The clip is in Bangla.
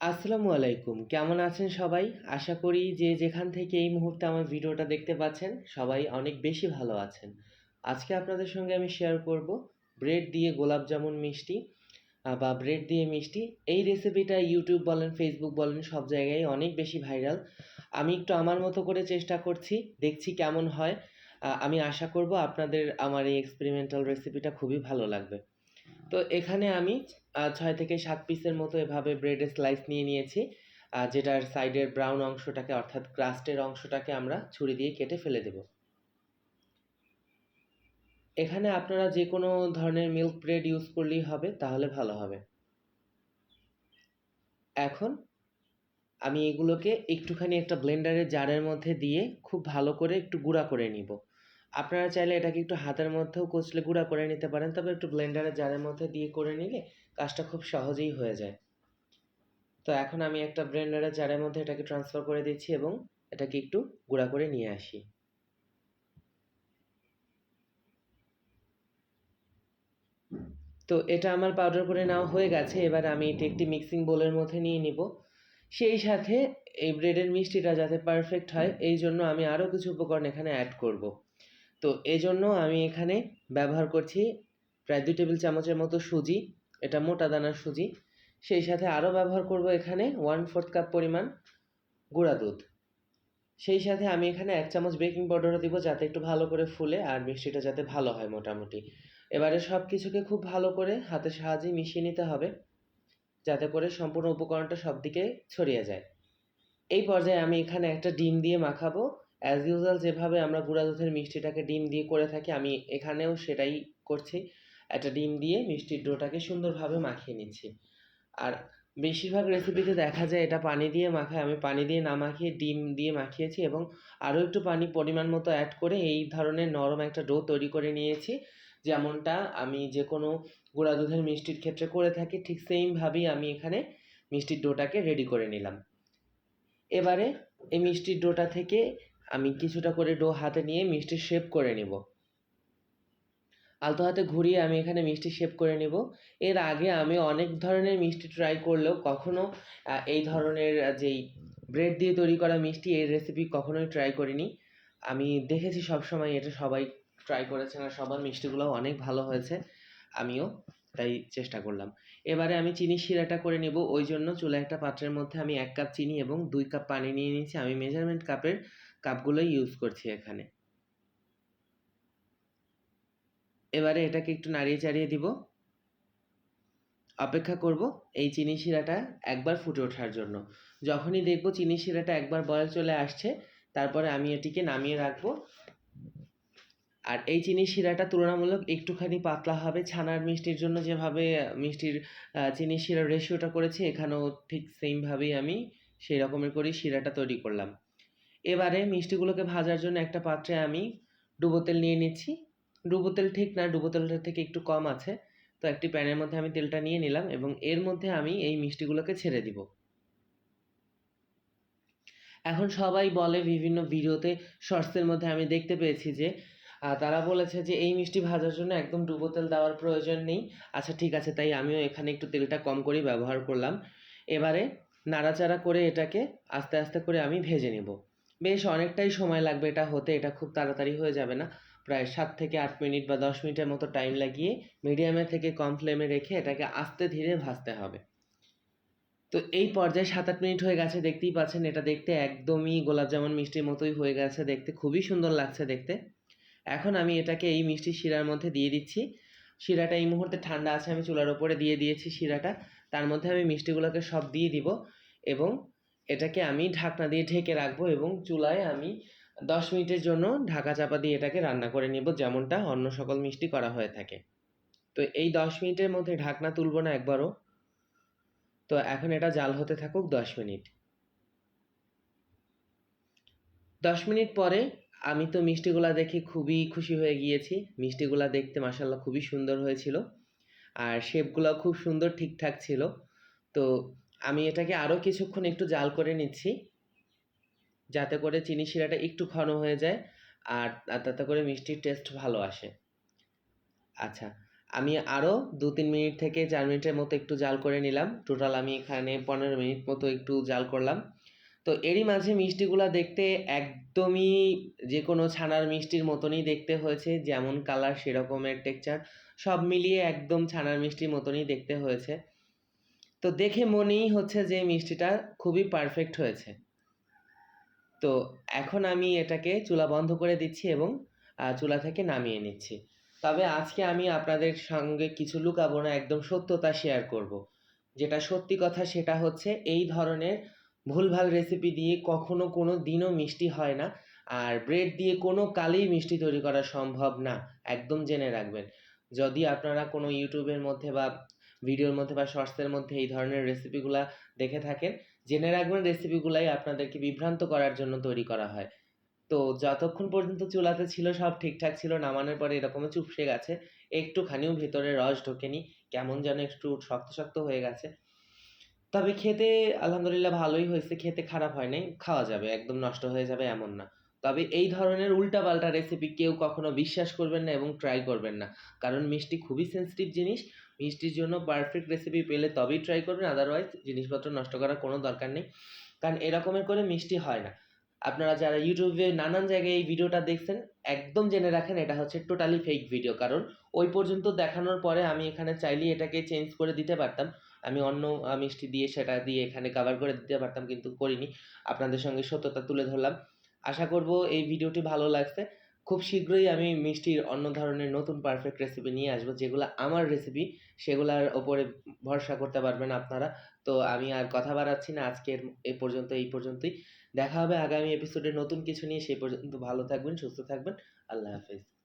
আসসালামু আলাইকুম। কেমন আছেন সবাই? আশা করি যে যেখান থেকে এই মুহূর্তে আমার ভিডিওটা দেখতে পাচ্ছেন, সবাই অনেক বেশি ভালো আছেন। আজকে আপনাদের সঙ্গে আমি শেয়ার করব ব্রেড দিয়ে গোলাপ জামুন মিষ্টি বা ব্রেড দিয়ে মিষ্টি। এই রেসিপিটা ইউটিউব বলেন ফেসবুক বলেন, সব জায়গায় অনেক বেশি ভাইরাল আমি একটু আমার মতো করে চেষ্টা করছি, দেখছি কেমন হয়। আমি আশা করব আপনাদের আমার এই এক্সপেরিমেন্টাল রেসিপিটা খুবই ভালো লাগবে। তো এখানে আমি ছয় থেকে সাত পিসের মতো এভাবে ব্রেডের স্লাইস নিয়ে নিয়েছি। যেটার সাইডের ব্রাউন অংশটাকে অর্থাৎ ক্রাস্টের অংশটাকে আমরা ছুরি দিয়ে কেটে ফেলে দেব। এখানে আপনারা যে কোনো ধরনের মিল্ক ব্রেড ইউজ করলেই হবে, তাহলে ভালো হবে। এখন আমি এগুলোকে একটুখানি একটা ব্লেন্ডারের জারের মধ্যে দিয়ে খুব ভালো করে একটু গুঁড়া করে নিব। আপনারা চাইলে এটাকে একটু হাতের মধ্যেও কচলে গুঁড়া করে নিতে পারেন, তবে একটু ব্লেন্ডারের জারের মধ্যে দিয়ে করে নিলে কাজটা খুব সহজেই হয়ে যায়। তো এখন আমি একটা ব্লেন্ডারের জারের মধ্যে এটাকে ট্রান্সফার করে দিচ্ছি এবং এটাকে একটু গুঁড়া করে নিয়ে আসি। তো এটা আমার পাউডার করে নেওয়া হয়ে গেছে, এবার আমি এটি একটি মিক্সিং বোলের মধ্যে নিয়ে নিব। সেই সাথে এই ব্রেডের মিষ্টিটা যাতে পারফেক্ট হয়, এই জন্য আমি আরও কিছু উপকরণ এখানে অ্যাড করব। তো এই জন্য আমি এখানে ব্যবহার করছি প্রায় দুই টেবিল চামচের মতো সুজি, এটা মোটা দানার সুজি। সেই সাথে আরও ব্যবহার করব এখানে ওয়ান ফোর্থ কাপ পরিমাণ গুঁড়া দুধ। সেই সাথে আমি এখানে এক চামচ বেকিং পাউডারও দিব যাতে একটু ভালো করে ফুলে আর মিষ্টিটা যাতে ভালো হয় মোটামুটি। এবারে সব কিছুকে খুব ভালো করে হাতের সাহায্যে মিশিয়ে নিতে হবে, যাতে করে সম্পূর্ণ উপকরণটা সব দিকে ছড়িয়ে যায়। এই পর্যায়ে আমি এখানে একটা ডিম দিয়ে মাখাবো। অ্যাজ ইউজুয়াল যেভাবে আমরা গুঁড়া দুধের মিষ্টিটাকে ডিম দিয়ে করে থাকি, আমি এখানেও সেটাই করছি। একটা ডিম দিয়ে মিষ্টির ডোটাকে সুন্দরভাবে মাখিয়ে নিচ্ছি। আর বেশিরভাগ রেসিপিতে দেখা যায়, এটা পানি দিয়ে মাখায়। আমি পানি দিয়ে না মাখিয়ে ডিম দিয়ে মাখিয়েছি এবং আরও একটু পানি পরিমাণ মতো অ্যাড করে এই ধরনের নরম একটা ডো তৈরি করে নিয়েছি। যেমনটা আমি যে কোনো গুঁড়া দুধের মিষ্টির ক্ষেত্রে করে থাকি, ঠিক সেইমভাবেই আমি এখানে মিষ্টির ডোটাকে রেডি করে নিলাম। এবারে এই মিষ্টির ডোটা থেকে আমি কিছুটা করে ডো হাতে নিয়ে মিষ্টি শেপ করে নিব। আলতো হাতে ঘুরিয়ে আমি এখানে মিষ্টি শেপ করে নিব। এর আগে আমি অনেক ধরনের মিষ্টি ট্রাই করলেও কখনো এই ধরনের যেই ব্রেড দিয়ে তৈরি করা মিষ্টি, এই রেসিপি কখনোই ট্রাই করিনি। আমি দেখেছি সবসময় এটা সবাই ট্রাই করেছেন আর সবার মিষ্টিগুলোও অনেক ভালো হয়েছে, আমিও তাই চেষ্টা করলাম। এবারে আমি চিনি শিরাটা করে নেব, ওই জন্য চুলা একটা পাত্রের মধ্যে আমি এক কাপ চিনি এবং দুই কাপ পানি নিয়ে নিয়েছি। আমি মেজারমেন্ট কাপের কাপগুলোই ইউজ করছি এখানে। এবারে এটাকে একটু নাড়িয়ে চাড়িয়ে দিব। অপেক্ষা করব এই চিনি শিরাটা একবার ফুটে ওঠার জন্য। যখনই দেখব চিনি শিরাটা একবার বয়ল চলে আসছে, তারপরে আমি এটিকে নামিয়ে রাখব। আর এই চিনি শিরাটা তুলনামূলক একটুখানি পাতলা হবে। ছানার মিষ্টির জন্য যেভাবে, মিষ্টির চিনি শিরার রেশিওটা করেছি, এখানেও ঠিক সেমভাবেই আমি সেই রকমের করেই শিরাটা তৈরি করলাম। এবারে মিষ্টিগুলোকে ভাজার জন্য একটা পাত্রে আমি ডুবো তেল নিয়ে নিচ্ছি। ডুবো তেল ঠিক না, ডুবো তেলটা থেকে একটু কম আছে। তো একটি প্যানের মধ্যে আমি তেলটা নিয়ে নিলাম এবং এর মধ্যে আমি এই মিষ্টিগুলোকে ছেড়ে দিব। এখন সবাই বলে বিভিন্ন ভিডিওতে, শর্টসের মধ্যে আমি দেখতে পেয়েছি যে তারা বলেছে যে এই মিষ্টি ভাজার জন্য একদম ডুবো তেল দেওয়ার প্রয়োজন নেই। আচ্ছা ঠিক আছে, তাই আমিও এখানে একটু তেলটা কম করেই ব্যবহার করলাম। এবারে নাড়াচাড়া করে এটাকে আস্তে আস্তে করে আমি ভেজে নেব। বেশ অনেকটাই সময় লাগবে এটা হতে, এটা খুব তাড়াতাড়ি হয়ে যাবে না। প্রায় সাত থেকে আট মিনিট বা দশ মিনিটের মতো টাইম লাগিয়ে মিডিয়ামে থেকে কম ফ্লেমে রেখে এটাকে আস্তে ধীরে ভাজতে হবে। তো এই পর্যায়ে সাত আট মিনিট হয়ে গেছে, দেখতেই পাচ্ছেন এটা দেখতে একদমই গোলাপ জামুন মিষ্টির মতোই হয়ে গেছে, দেখতে খুবই সুন্দর লাগছে দেখতে। এখন আমি এটাকে এই মিষ্টি শিরার মধ্যে দিয়ে দিচ্ছি। শিরাটা এই মুহূর্তে ঠান্ডা আছে, আমি চুলার ওপরে দিয়ে দিয়েছি শিরাটা। তার মধ্যে আমি মিষ্টিগুলোকে সব দিয়ে দিব এবং এটাকে আমি ঢাকনা দিয়ে ঢেকে রাখব এবং চুলায় আমি দশ মিনিটের জন্য ঢাকা চাপা দিয়ে এটাকে রান্না করে নেব যেমনটা অন্য সকল মিষ্টি করা হয়ে থাকে। তো এই দশ মিনিটের মধ্যে ঢাকনা তুলবো না একবারও। তো এখন এটা জাল হতে থাকুক দশ মিনিট। দশ মিনিট পরে আমি তো মিষ্টিগুলা দেখে খুবই খুশি হয়ে গিয়েছি। মিষ্টিগুলা দেখতে মাসাল্লাহ খুবই সুন্দর হয়েছিল। আর শেপগুলো খুব সুন্দর ঠিকঠাক ছিল। তো আমি এটাকে আরও কিছুক্ষণ একটু জাল করে নিচ্ছি, যাতে করে চিনি শিরাটা একটু ঘন হয়ে যায় আর তাতে করে মিষ্টির টেস্ট ভালো আসে। আচ্ছা আমি আরও দু তিন মিনিট থেকে চার মিনিটের মতো একটু জাল করে নিলাম। টোটাল আমি এখানে পনেরো মিনিট মতো একটু জাল করলাম। তো এরই মাঝে মিষ্টিগুলা দেখতে একদমই যে কোনো ছানার মিষ্টির মতনই দেখতে হয়েছে, যেমন কালার সেরকমের টেক্সচার সব মিলিয়ে একদম ছানার মিষ্টির মতনই দেখতে হয়েছে। তো দেখে মনেই হচ্ছে যে মিষ্টিটা খুবই পারফেক্ট হয়েছে। তো এখন আমি এটাকে চুলা বন্ধ করে দিচ্ছি এবং চুলা থেকে নামিয়ে নিচ্ছি। তবে আজকে আমি আপনাদের সঙ্গে কিছু লুকাবো না, একদম সত্যতা শেয়ার করব। যেটা সত্যি কথা সেটা হচ্ছে এই ধরনের ভুলভাল রেসিপি দিয়ে কখনো কোনো দিনও মিষ্টি হয় না। আর ব্রেড দিয়ে কোনো কালেই মিষ্টি তৈরি করা সম্ভব না, একদম জেনে রাখবেন। যদি আপনারা কোনো ইউটিউবের মধ্যে বা ভিডিওর মধ্যে বা শর্টসের মধ্যে এই ধরনের রেসিপিগুলা দেখে থাকেন। জেনে রাখবেন রেসিপিগুলাই আপনাদেরকে বিভ্রান্ত করার জন্য তৈরি করা হয়। তো যতক্ষণ পর্যন্ত চুলাতে ছিল সব ঠিকঠাক ছিল, নামানোর পরে এরকম চুপসে গেছে। একটুখানিও ভেতরে রস ঢোকেনি। কেমন যেন একটু শক্ত শক্ত হয়ে গেছে। তবে খেতে আলহামদুলিল্লাহ ভালোই হয়েছে। খেতে খারাপ হয় নাই। খাওয়া যাবে। একদম নষ্ট হয়ে যাবে এমন না। তবে এই ধরনের উল্টাপাল্টা রেসিপি কেউ কখনো বিশ্বাস করবেন না এবং ট্রাই করবেন না। কারণ মিষ্টি খুবই সেন্সিটিভ জিনিস। মিষ্টির জন্য পারফেক্ট রেসিপি পেলে তবেই ট্রাই করবেন আদারওয়াইজ জিনিসপত্র নষ্ট করার কোনো দরকার নেই। কারণ এরকমের করে মিষ্টি হয় না। আপনারা যারা ইউটিউবে নানান জায়গায় এই ভিডিওটা দেখছেন, একদম জেনে রাখেন এটা হচ্ছে টোটালি ফেক ভিডিও কারণ ওই পর্যন্ত দেখানোর পরে আমি এখানে চাইলেই এটাকে চেঞ্জ করে দিতে পারতাম। আমি অন্য মিষ্টি দিয়ে সেটা দিয়ে এখানে কভার করে দিতে পারতাম, কিন্তু করিনি। আপনাদের সঙ্গে সত্যতা তুলে ধরলাম। আশা করব এই ভিডিওটি ভালো লাগছে। খুব শীঘ্রই আমি মিষ্টির অন্য ধরনের নতুন পারফেক্ট রেসিপি নিয়ে আসব, যেগুলো আমার রেসিপি সেগুলোর ওপরে ভরসা করতে পারবেন আপনারা। তো আমি আর কথা বাড়াচ্ছি না, আজকের এ পর্যন্ত, এই পর্যন্তই। দেখা হবে আগামী এপিসোডে নতুন কিছু নিয়ে সেই পর্যন্ত ভালো থাকবেন, সুস্থ থাকবেন। আল্লাহ হাফেজ।